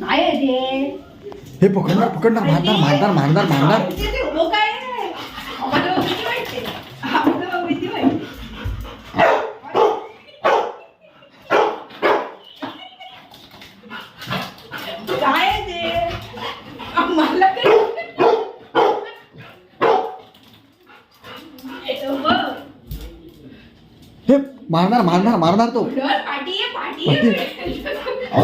काय आहे ते हे पकडणार पकडणार मारणार मारणार मारणार मारणार ते- ते उभं काय आहे? आम्हाला भीती वाटते. आम्हाला भीती वाटते. काय आहे ते आम्हाला काय हे बघ. हे मारणार मारणार मारणार तो पाठी आहे, पाठी आहे.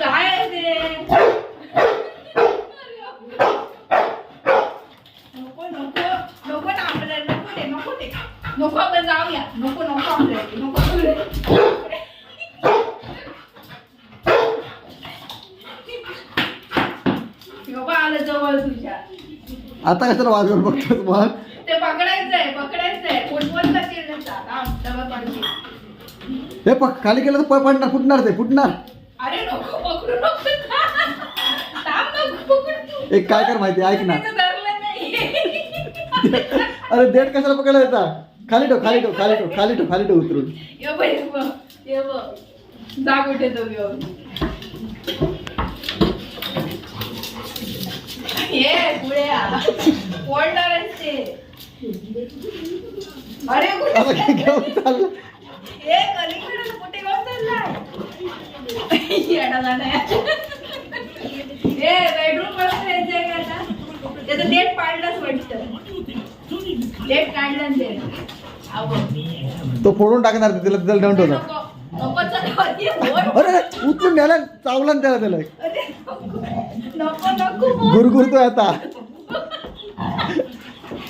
काय आहे ते नको नको नको ना आपल्याला नको ते नको आपण जाऊया नको नको आपल्याला नको नको आलं जवळ तुझ्या. आता कशाला वाजवून बघतोस मग? ते पकडायचंय पकडायचंय. डबल पडते हे पक खाली केलं तर पडणार फुटणार ते फुटणार. अरे नको पकडू नको. एक काय कर माहिती ऐक ना. अरे देठ कशाला पकडला येता? खाली ठेव खाली ठेव खाली ठेव खाली ठेव खाली ठेव उतरून. ये बघ ये बघ ये बघ जा कुठे तो घेऊन ये पुढे आ. आहेस ते? अरे आता कुठे काय घेऊन चाललं कुठे घेऊन चाललाय. येडा जाणार ए बेडरूममध्ये जायचंय का आता? त्याचं डेट वाटतं डेट काढलं ते फोडून टाकणार ते, तिला तिला नको चल, अरे, उचलून न्यायला चावला ना त्याला त्याला अरे, नको नको बोल. गुरगुरतोय आता.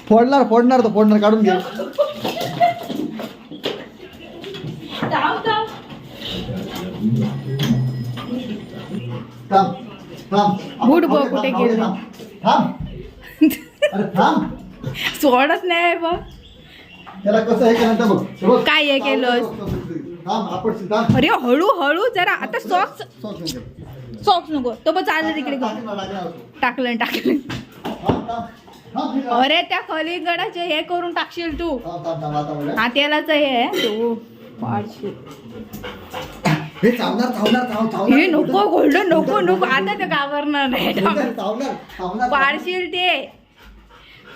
फोडणार फोडणार तो फोडणार काढून घे. थांब थांब. थांब थांब बघ थांब, कुठे थांब, गेले. थांब, थांब अरे थांब. सोडच नाही बघ. त्याला कसं हे केलं बघ. बघ. काय हे थांब अरे हळू हळू जरा आता सॉक्स सॉक्स केलं. नको. तो पण चाललं तिकडे टाकला. टाकलं. अरे त्या कलिंगडाचे हे करून टाकशील तू. हा त्यालाच हे तू हे चावणार चावणार चाव चावणार हे नको गोल्डन नको नको. आता ते घाबरणार नाही. पाडशील ते.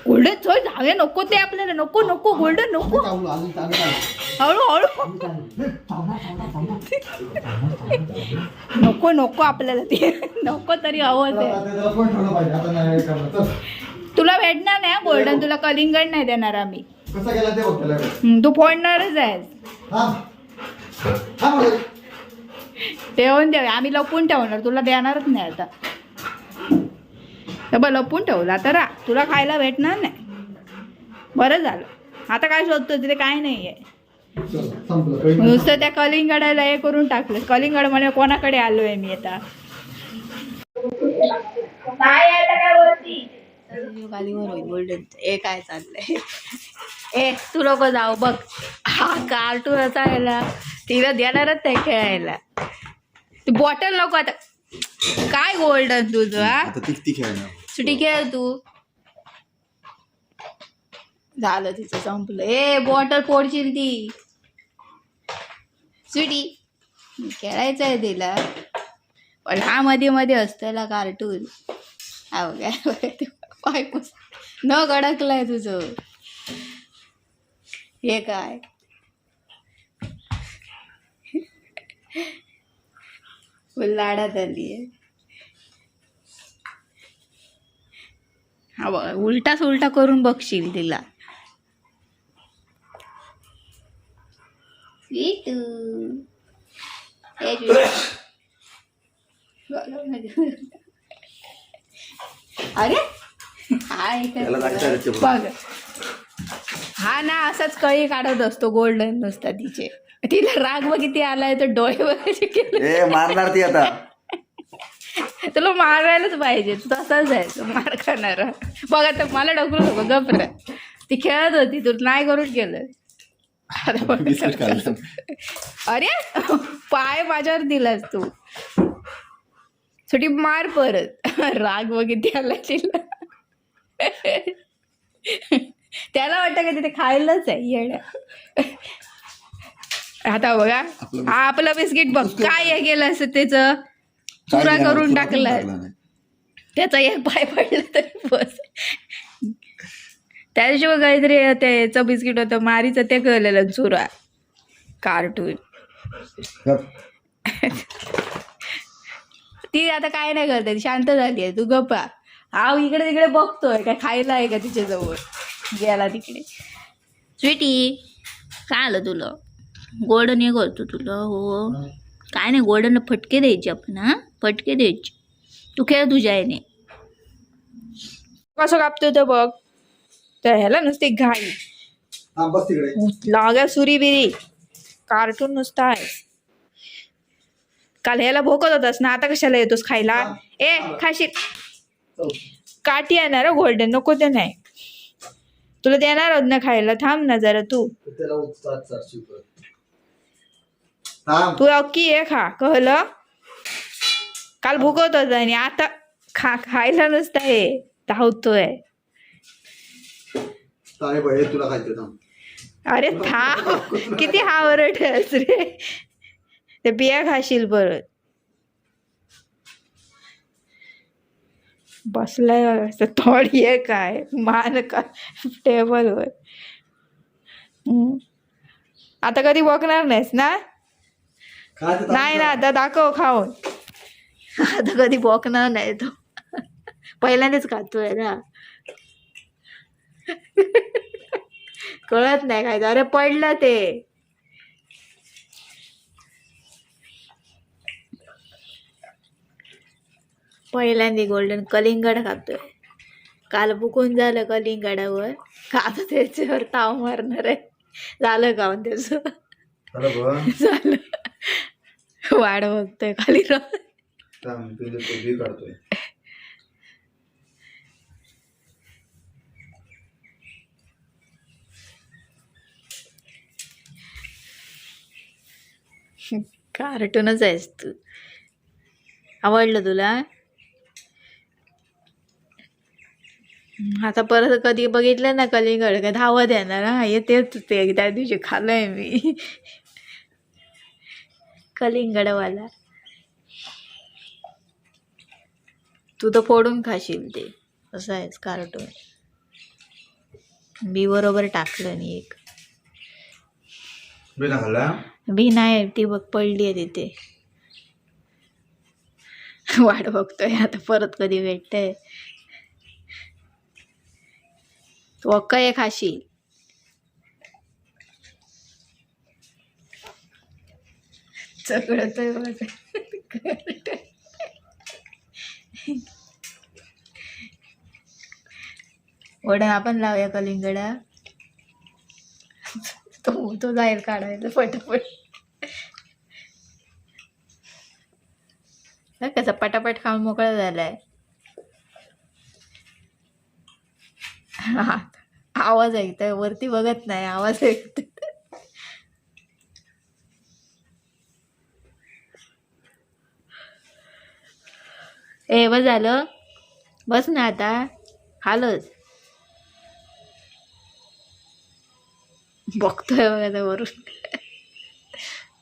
गोल्डन चल जाऊया नको ते आपल्याला नको नको गोल्डन नको चावलं, अजून चावलं, चावलं. हळू हळू अजून चावलं. हे, चावणार, चावणार, चावणार. नको नको आपल्याला ते नको तरी हवं ते. तुला भेटणार नाही गोल्डन तुला कलिंगड नाही देणार आम्ही ते फोडणारच आहेस. ठेवून द्या आम्ही लपून ठेवणार तुला देणारच नाही आता हे बघ लपून ठेवलं आता रा तुला खायला भेटणार नाही. बरं झालं. आता काय शोधतो तिथे काय नाही. आहे? नुसतं त्या कलिंगडाला हे करून टाकलं. कलिंगड म्हणे कोणाकडे आलोय मी आता? गोल्डन ए काय चाललंय? ए तू लोक जाऊ बघ. हा कार्टून असा यायला तिला देणारच नाही खेळायला. ती बॉटल नको आता. काय गोल्डन तुझं हा? आता ती ती खेळणार. सुटी खेळ तू. झालं तिचं संपलं. ए बॉटल फोडशील ती. स्वीटी खेळायचं आहे तिला. पण हा मध्ये मध्ये असतेला कार्टून हा काय पाय न गडकलाय तुझं. हे काय? लाडात आली आहे हा उलटाच उलटा करून बघशील तिला. अरे हा बघ. हा ना असाच कळी काढत असतो गोल्डन नुसता तिचे. तिला राग बघ किती आलाय तर डोळे वगैरे केले. ए मारणार ती आता. तुला मारायलाच पाहिजे. तू तसाच आहे. तू मार खाणार. बघ आता मला ढकलू नको. गप्र ती खेळत होती. तू नाही करून केलं. अरे पाय माझ्यावर दिलास तू. छोटी मार परत. राग बघितली आला तिला त्याला वाटतं का तिथे खायलाच आहे. येण्या आता बघा. आपलं हा आपलं बिस्किट बघ. काय हे गेलं असं त्याचं? चुरा करून टाकलाय. त्याचा एक पाय पडला तरी बस. त्या दिवशी बघ काहीतरी त्याचं बिस्किट होतं मारीचं ते कळलेलं चुरा. कार्टून. ती आता काय नाही करते शांत झाली आहे तू गप्पा. हा इकडे तिकडे बघतोय काय खायला आहे का तिच्याजवळ? गेला तिकडे. स्वीटी काय आलं तुला? गोल्डन हे करतो तुला हो. काय नाही गोल्डनला फटके द्यायचे आपण हा? फटके द्यायचे तू खेळ तुझ्या याने. कसं कापतो तो बघ. तर ह्याला नुसती घाई. हा बस तिकडे. लागा सुरी बिरी. कार्टून नुसता आहे. काल ह्याला भोकत होतास ना आता कशाला येतोस खायला? ए खाशील. चल. काठी येणार गोल्डन. नको ते नाही. तुला देणार आहोत ना खायला. थांब ना जरा तू. त्याला उचला चारशे रुपये. थांब. तू अक्की ये खा. कहलं काल भुकत होता आणि आता खा खायला नुसतं हे धावतोय. तुला खायचं थांब. अरे थांब. किती हा वरटस रे. ते बिया खाशील परत. बसलाय थोडी आहे काय? मान का? टेबलवर. हम्म. आता कधी बघणार नाहीस ना. नाही ना आता दाखव खाऊन. आता कधी बघणार नाही तो. पहिल्यांदाच खातोय ना. कळत नाही काय. अरे पडलं ते. पहिल्यांदा गोल्डन कलिंगड खातोय. काल बुकून झालं कलिंगडावर. आता त्याच्यावर ताव मारणार आहे. झालं खाऊन त्याचं? झालं. वाढ बघतोय खाली राहून. थांब काढतोय. कार्टूनच आहेस तू. आवडलं तुला? आता परत कधी बघितलं ना कलिंगड का धावत येणार हा येतेच ते त्या दिवशी खाल्लंय मी. कलिंगडवाला. तू तर फोडून खाशील ते. असं आहेस कार्टून मी बरोबर टाकलं नाही एक. बी खाल्ला बी नाही ती बघ पडली आहे तिथे. वाट बघतोय आता परत कधी भेटतंय. तू अक्का एक खाशी. चकळतोय बघ. वडा आपण लावूया कलिंगडा. तो तो जाईल काढायला पटापट. बघ कसा पटापट खाऊन मोकळा झालाय. आवाज ऐकतोय वरती बघत नाही आवाज ऐकतोय. ए बस झालं? बस ना आता. खालच बघतोय बघ वरून.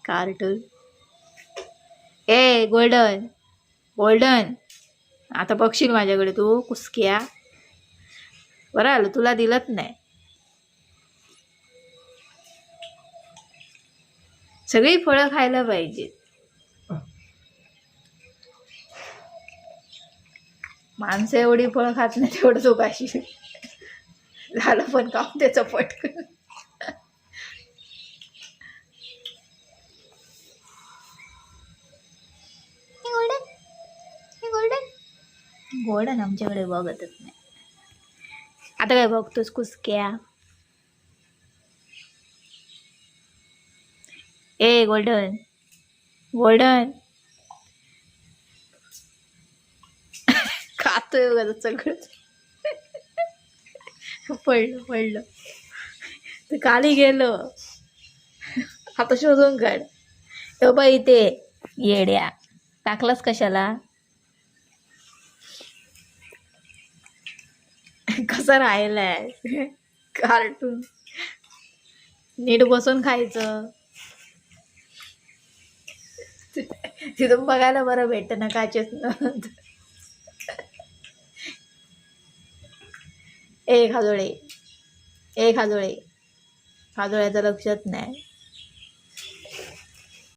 कार्टून. ए गोल्डन. गोल्डन. आता बघशील माझ्याकडे तू कुसक्या. बरं आलं तुला दिलंच नाही. सगळी फळं खायला पाहिजेत. माणसं एवढी फळं खात नाही तेवढं तो काशी झालं पण काम त्याचं पटकन गोल्डन आमच्याकडे बघतच नाही. आता काय बघतोस कुसक्या? ए गोल्डन. गोल्डन. खातोय बघा सगळं. पडलं पडलं. ते खाली गेलो. आता शोधून काढ. बाई इथे. येड्या. टाकलास कशाला? कसं राहिलंय? कार्टून. नीट बसून खायचं. तिथून बघायला बरं भेटतं ना काचेच ए खाजोळे ए खाजोळे खाजोळ्याचं लक्षात नाही.